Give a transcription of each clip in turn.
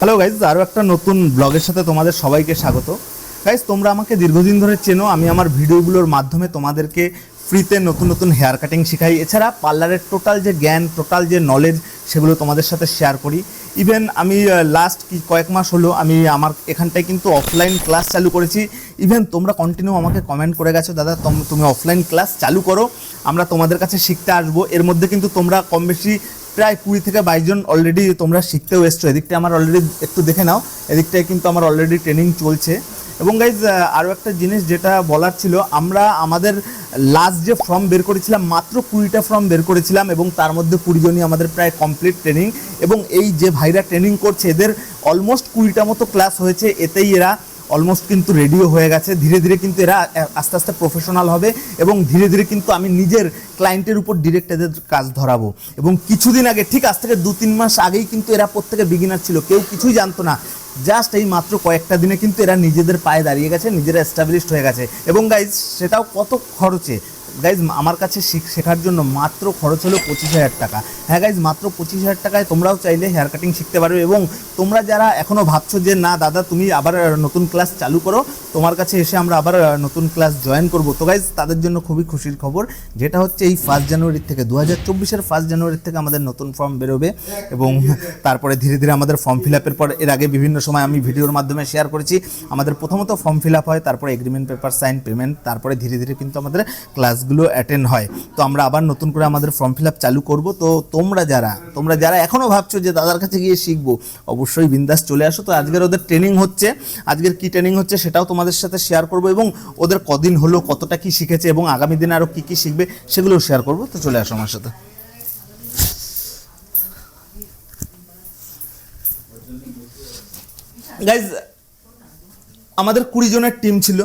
Hello guys আরও একটা নতুন ব্লগের সাথে তোমাদের সবাইকে স্বাগত। গাইজ তোমরা আমাকে দীর্ঘদিন ধরে চেনো, আমি আমার ভিডিওগুলোর মাধ্যমে তোমাদেরকে ফ্রিতে নতুন নতুন হেয়ার কাটিং শেখাই। এছাড়া পার্লারের টোটাল যে জ্ঞান টোটাল যে নলেজ সেগুলো তোমাদের সাথে শেয়ার করি। ইভেন আমি লাস্ট কি, কয়েক মাস হলো, আমি আমার এখানটায় কিন্তু অফলাইন ক্লাস চালু করেছি। ইভেন তোমরা কন্টিনিউ আমাকে কমেন্ট করে গেছো, দাদা, তোম- অফলাইন ক্লাস চালু করো, আমরা তোমাদের কাছে শিখতে আসব। এর মধ্যে কিন্তু তোমরা কম বেশি প্রায় কুড়ি থেকে বাইশ জন অলরেডি তোমরা শিখতেও এসছো। এদিকটা আমার অলরেডি একটু দেখে নাও। এদিকটায় কিন্তু আমার অলরেডি ট্রেনিং চলছে। এবং গাইজ আরও একটা জিনিস যেটা বলার ছিল, আমরা আমাদের লাস্ট যে ফর্ম বের করেছিলাম, মাত্র কুড়িটা ফর্ম বের করেছিলাম এবং তার মধ্যে কুড়িজনই আমাদের প্রায় কমপ্লিট ট্রেনিং এবং এই যে ভাইরা ট্রেনিং করছে, এদের অলমোস্ট কুড়িটা মতো ক্লাস হয়েছে। এতেই এরা অলমোস্ট কিন্তু রেডিও হয়ে গেছে। ধীরে ধীরে কিন্তু এরা আস্তে আস্তে প্রফেশনাল হবে এবং ধীরে ধীরে কিন্তু আমি নিজের ক্লায়েন্টের উপর ডিরেক্ট এদের কাজ ধরাবো। এবং কিছুদিন আগে, ঠিক আজ থেকে দু তিন মাস আগেই কিন্তু এরা প্রত্যেকে বিগিনার ছিল। কেউ কিছুই জানতো না। জাস্ট এই মাত্র কয়েকটা দিনে কিন্তু এরা নিজেদের পায়ে দাঁড়িয়ে গেছে, নিজেরা এস্টাবলিশড হয়ে গেছে। এবং গাইজ সেটাও কত খরচে? গাইজ আমার কাছে শিখ- শেখার জন্য মাত্র খরচ হলো পঁচিশ হাজার টাকা। হ্যাঁ গাইজ মাত্র পঁচিশ হাজার টাকায় তোমরাও চাইলে হেয়ার কাটিং শিখতে পারবে এবং তোমরা যারা এখনও ভাবছ যে, না, দাদা, তুমি আবার নতুন ক্লাস চালু করো, তোমার কাছে এসে আমরা আবার নতুন ক্লাস জয়েন করব। তো গাইজ তাদের জন্য খুবই খুশির খবর, যেটা হচ্ছে এই ফার্স্ট জানুয়ারির থেকে দু হাজার চব্বিশের ফার্স্ট জানুয়ারির থেকে আমাদের নতুন ফর্ম বেরোবে এবং তারপরে ধীরে ধীরে আমাদের ফর্ম ফিল আপের পর, এর আগে বিভিন্ন সময় আমি ভিডিওর মাধ্যমে শেয়ার করেছি। আমাদের প্রথমত ফর্ম ফিল আপ হয়, তারপরে এগ্রিমেন্ট পেপার সাইন পেমেন্ট তারপরে ধীরে ধীরে কিন্তু আমাদের ক্লাসগুলো অ্যাটেন্ড হয়। তো আমরা আবার নতুন করে আমাদের ফর্ম ফিল আপ চালু করব। তো তোমরা যারা তোমরা যারা এখনও ভাবছ যে দাদার কাছে গিয়ে শিখব, অবশ্যই বিন্দাস চলে আসো। তো আজকের ওদের ট্রেনিং হচ্ছে, আজকের কি ট্রেনিং হচ্ছে সেটাও তোমাদের সাথে শেয়ার করব এবং ওদের কদিন হলো কতটা কি শিখেছে এবং আগামী দিনে আরও কী কী শিখবে সেগুলোও শেয়ার করব। তো চলে আসো আমার সাথে। আমাদের কুড়ি জনের টিম ছিল।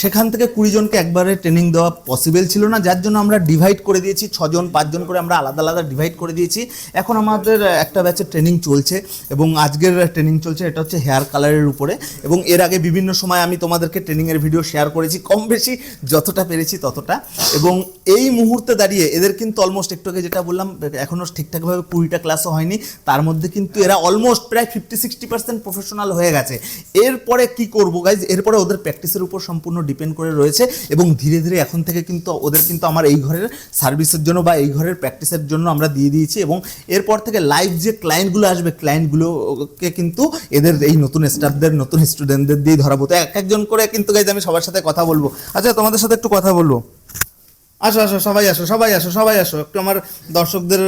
সেখান থেকে কুড়ি জনকে একবারে ট্রেনিং দেওয়া পসিবল ছিল না। যার জন্য আমরা ডিভাইড করে দিয়েছি, ছজন, পাঁচজন করে আমরা আলাদা আলাদা ডিভাইড করে দিয়েছি। এখন আমাদের একটা ব্যাচের ট্রেনিং চলছে এবং আজকের ট্রেনিং চলছে, এটা হচ্ছে হেয়ার কালারের উপরে। এবং এর আগে বিভিন্ন সময় আমি তোমাদেরকে ট্রেনিংয়ের ভিডিও শেয়ার করেছি, কম বেশি যতটা পেরেছি ততটা। এবং এই মুহূর্তে দাঁড়িয়ে এদের কিন্তু অলমোস্ট একটু আগে যেটা বললাম এখনও ঠিকঠাকভাবে কুড়িটা ক্লাসও হয়নি। তার মধ্যে কিন্তু এরা অলমোস্ট প্রায় ফিফটি সিক্সটি পার্সেন্ট প্রফেশনাল হয়ে গেছে। এরপরে কি করব গাইজ এরপরে ওদের প্র্যাকটিসের উপর সম্পূর্ণ ডিপেন্ড করে রয়েছে এবং ধীরে ধীরে এখন থেকে কিন্তু ওদের কিন্তু আমার এই ঘরের সার্ভিসের জন্য বা এই ঘরের প্র্যাকটিসের জন্য আমরা দিয়ে দিয়েছি এবং এরপর থেকে লাইভ যে ক্লায়েন্টগুলো আসবে ক্লায়েন্টগুলোকে কিন্তু এদের এই নতুন স্টাফদের নতুন স্টুডেন্টদের দিয়ে ধরাবো তো এক একজন করে কিন্তু গাইজ আমি সবার সাথে কথা বলব। আচ্ছা তোমাদের সাথে একটু কথা বলব। আসো আসো, সবাই আসো সবাই আসো সবাই আসো, একটু আমার দর্শকদের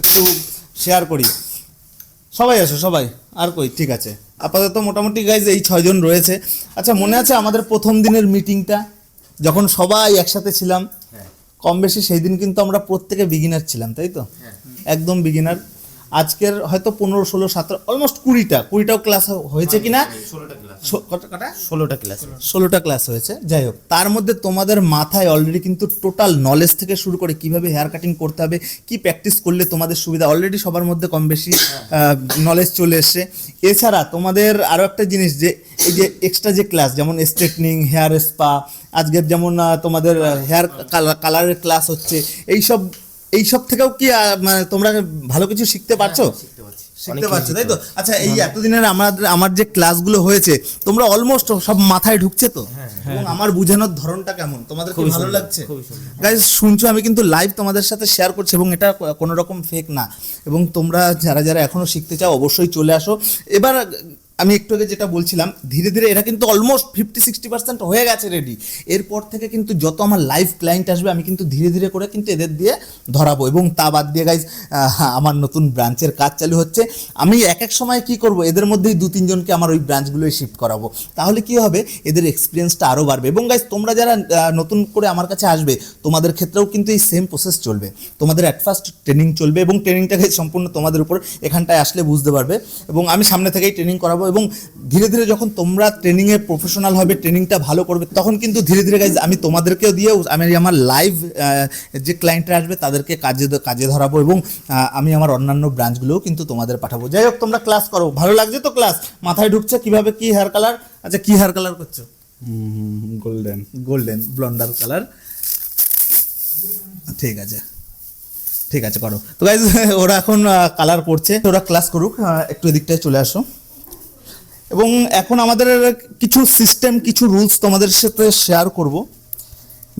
একটু শেয়ার করি। সবাই আসো, সবাই, আর কই? ঠিক আছে। আপাতত মোটামুটি গাইজ এই ছয়জন রয়েছে। আচ্ছা মনে আছে আমাদের প্রথম দিনের মিটিংটা যখন সবাই একসাথে ছিলাম কম বেশি সেই দিন কিন্তু আমরা প্রত্যেকে বিগিনার ছিলাম তাই তো? একদম বিগিনার আজকের হয়তো পনেরো ষোলো সতেরো অলমোস্ট কুড়িটা কুড়িটাও ক্লাস হয়েছে কিনা? কটা? ষোলোটা ক্লাস ষোলোটা ক্লাস হয়েছে। যাই হোক তার মধ্যে তোমাদের মাথায় অলরেডি কিন্তু টোটাল নলেজ থেকে শুরু করে কীভাবে হেয়ার কাটিং করতে হবে কি প্র্যাকটিস করলে তোমাদের সুবিধা অলরেডি সবার মধ্যে কম বেশি নলেজ চলে এসছে। এছাড়া তোমাদের আরও একটা জিনিস যে এই যে এক্সট্রা যে ক্লাস যেমন স্ট্রেটনিং হেয়ার স্পা আজকের যেমন তোমাদের হেয়ার কালারের ক্লাস হচ্ছে এইসব এইসব থেকেও কি মানে তোমরা ভালো কিছু শিখতে পারছ? শিখতে পারছ। তাই তো? আচ্ছা এই এতদিনের আমার আমার যে ক্লাসগুলো হয়েছে তোমরা অলমোস্ট সব মাথায় ঢুকছে তো? এবং আমার বোঝানোর ধরনটা কেমন? তোমাদের কি ভালো লাগছে? গাইজ শুনছো আমি কিন্তু লাইভ তোমাদের সাথে শেয়ার করছি এবং এটা কোনো রকম ফেক না। এবং তোমরা যারা যারা এখনও শিখতে চাও অবশ্যই চলে আসো। এবার আমি একটু আগে যেটা বলছিলাম, ধীরে ধীরে এরা কিন্তু অলমোস্ট ফিফটি সিক্সটি পার্সেন্ট হয়ে গেছে রেডি এরপর থেকে কিন্তু যত আমার লাইভ ক্লায়েন্ট আসবে, আমি কিন্তু ধীরে ধীরে করে কিন্তু এদের দিয়ে ধরাবো। এবং তা বাদ দিয়ে গাইজ আমার নতুন ব্রাঞ্চের কাজ চালু হচ্ছে। আমি এক এক সময় কি করব, এদের মধ্যেই দু, তিনজনকে আমার ওই ব্রাঞ্চগুলোয় শিফট করাবো। তাহলে কি হবে, এদের এক্সপিরিয়েন্সটা আরও বাড়বে। এবং গাইজ তোমরা যারা নতুন করে আমার কাছে আসবে, তোমাদের ক্ষেত্রেও কিন্তু এই সেম প্রসেস চলবে। তোমাদের অ্যাট ফার্স্ট ট্রেনিং চলবে এবং ট্রেনিংটাকে সম্পূর্ণ তোমাদের উপর এখানটায় আসলে বুঝতে পারবে। এবং আমি সামনে থেকেই ট্রেনিং করাবো এবং ধীরে ধীরে যখন তোমরা ট্রেনিংয়ে প্রফেশনাল হবে ট্রেনিংটা ভালো করবে তখন কিন্তু ধীরে ধীরে গাইজ আমি তোমাদেরকেও দিয়েও আমি আমার লাইভ যে ক্লায়েন্টরা আসবে তাদেরকে কাজে কাজে ধরাবো এবং আমি আমার অন্যান্য ব্রাঞ্চগুলোও কিন্তু তোমাদের পাঠাবো। যাই হোক তোমরা ক্লাস করো। ভালো লাগছে তো ক্লাস মাথায় ঢুকছে কীভাবে কি হেয়ার কালার আচ্ছা কি হেয়ার কালার করছ? গোল্ডেন গোল্ডেন ব্লন্ডার কালার ঠিক আছে। ঠিক আছে করো তো গাইজ ওরা এখন কালার করছে ওরা ক্লাস করুক একটু এদিকটায় চলে আসো। এবং এখন আমাদের কিছু সিস্টেম কিছু রুলস তোমাদের সাথে শেয়ার করব।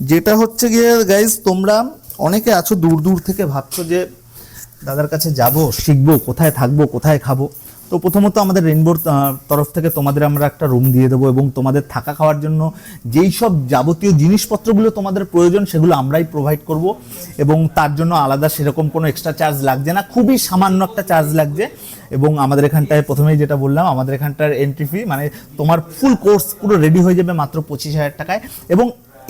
যেটা হচ্ছে গিয়ে গাইজ তোমরা অনেকে আছো দূর দূর থেকে, ভাবছ যে, দাদার কাছে যাব, শিখব, কোথায় থাকব, কোথায় খাব। তো প্রথমত আমাদের রেনবোর তরফ থেকে তোমাদের আমরা একটা রুম দিয়ে দেবো এবং তোমাদের থাকা খাওয়ার জন্য যেই সব যাবতীয় জিনিসপত্রগুলো তোমাদের প্রয়োজন সেগুলো আমরাই প্রোভাইড করব এবং তার জন্য আলাদা সেরকম কোনো এক্সট্রা চার্জ লাগছে না। খুবই সামান্য একটা চার্জ লাগছে এবং আমাদের এখানটায় প্রথমেই যেটা বললাম, আমাদের এখানটার এন্ট্রি ফি মানে তোমার ফুল কোর্স পুরো রেডি হয়ে যাবে মাত্র পঁচিশ হাজার টাকায় এবং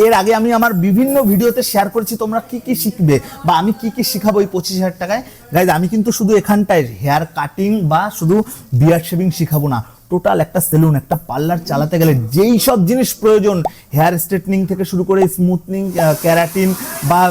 এর আগে আমি আমার বিভিন্ন ভিডিওতে শেয়ার করেছি, তোমরা কি কি শিখবে বা আমি কি কি শিখাবো এই পঁচিশ হাজার টাকায়। গাইজ আমি কিন্তু শুধু এখানটায় হেয়ার কাটিং বা শুধু বিয়ার শেভিং শিখাবো না। টোটাল একটা সেলুন একটা পার্লার চালাতে গেলে যেই সব জিনিস প্রয়োজন হেয়ার স্ট্রেটনিং থেকে শুরু করে স্মুথনিং ক্যারাটিন বা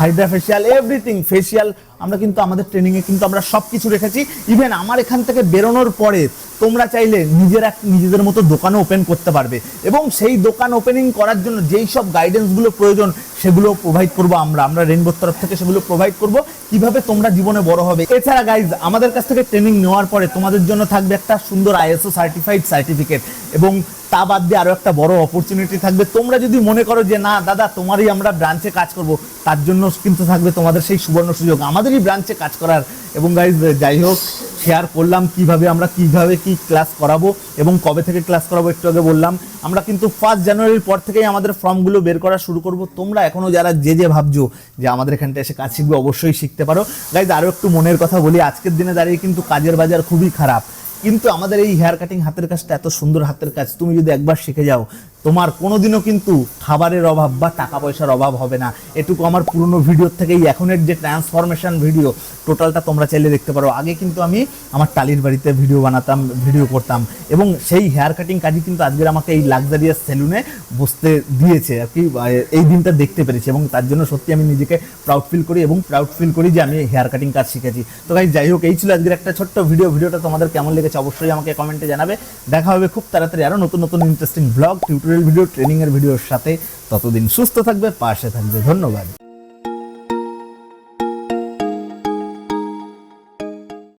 হাইড্রা ফেশিয়াল এভরিথিং ফেশিয়াল আমরা কিন্তু আমাদের ট্রেনিংয়ে কিন্তু আমরা সব কিছু রেখেছি। ইভেন আমার এখান থেকে বেরোনোর পরে তোমরা চাইলে নিজেরা নিজেদের মতো দোকানও ওপেন করতে পারবে। এবং সেই দোকান ওপেনিং করার জন্য যেই সব গাইডেন্সগুলো প্রয়োজন সেগুলো প্রোভাইড করব আমরা। আমরা রেনবোর তরফ থেকে সেগুলো প্রোভাইড করব। কীভাবে তোমরা জীবনে বড় হবে? এছাড়া গাইজ আমাদের কাছ থেকে ট্রেনিং নেওয়ার পরে তোমাদের জন্য থাকবে একটা সুন্দর আইএসও সার্টিফাইড সার্টিফিকেট এবং তা বাদ দিয়ে আরও একটা বড় অপরচুনিটি থাকবে। তোমরা যদি মনে করো যে, না, দাদা, তোমারই আমরা ব্রাঞ্চে কাজ করব, তার জন্য কিন্তু থাকবে তোমাদের সেই সুবর্ণ সুযোগ। আমাদেরই ব্রাঞ্চে কাজ করার। এবং গাইজ যাই হোক শেয়ার করলাম কীভাবে আমরা কীভাবে কি ক্লাস করাবো এবং কবে থেকে ক্লাস করাবো একটু আগে বললাম। আমরা কিন্তু ফার্স্ট জানুয়ারির পর থেকেই আমাদের ফর্মগুলো বের করা শুরু করব। তোমরা এখনও যারা যে যে ভাবছ যে আমাদের এখানটা এসে কাজ শিখবে, অবশ্যই শিখতে পারো। গাইজ আরও একটু মনের কথা বলি, আজকের দিনে দাঁড়িয়ে কিন্তু কাজের বাজার খুবই খারাপ। কিন্তু আমাদের এই হেয়ার কাটিং হাতের কাজটা এত সুন্দর হাতের কাজ, তুমি যদি একবার শিখে যাও তোমার কোনোদিনও কিন্তু খাবারের অভাব বা টাকা পয়সার অভাব হবে না। এটুকু আমার পুরনো ভিডিওর থেকেই এখনের যে ট্রান্সফরমেশন ভিডিও টোটালটা তোমরা চাইলে দেখতে পারো। আগে কিন্তু আমি আমার টালির বাড়িতে ভিডিও বানাতাম ভিডিও করতাম এবং সেই হেয়ার কাটিং কাজই কিন্তু আজকের আমাকে এই লাক্সারিয়াস সেলুনে বসতে দিয়েছে আর কি এই দিনটা দেখতে পেরেছি এবং তার জন্য সত্যি আমি নিজেকে প্রাউড ফিল করি এবং প্রাউড ফিল করি যে আমি হেয়ার কাটিং কাজ শিখেছি। তো গাইজ যাই হোক, এই ছিল আজকের একটা ছোট্ট ভিডিও ভিডিওটা তোমাদের কেমন লেগেছে অবশ্যই আমাকে কমেন্টে জানাবে। দেখা হবে খুব তাড়াতাড়ি আরও নতুন নতুন ইন্টারেস্টিং ব্লগ টিউটোরিয়াল ভিডিও ট্রেনিংয়ের ভিডিওর সাথে ততদিন সুস্থ থাকবে পাশে থাকবে। ধন্যবাদ।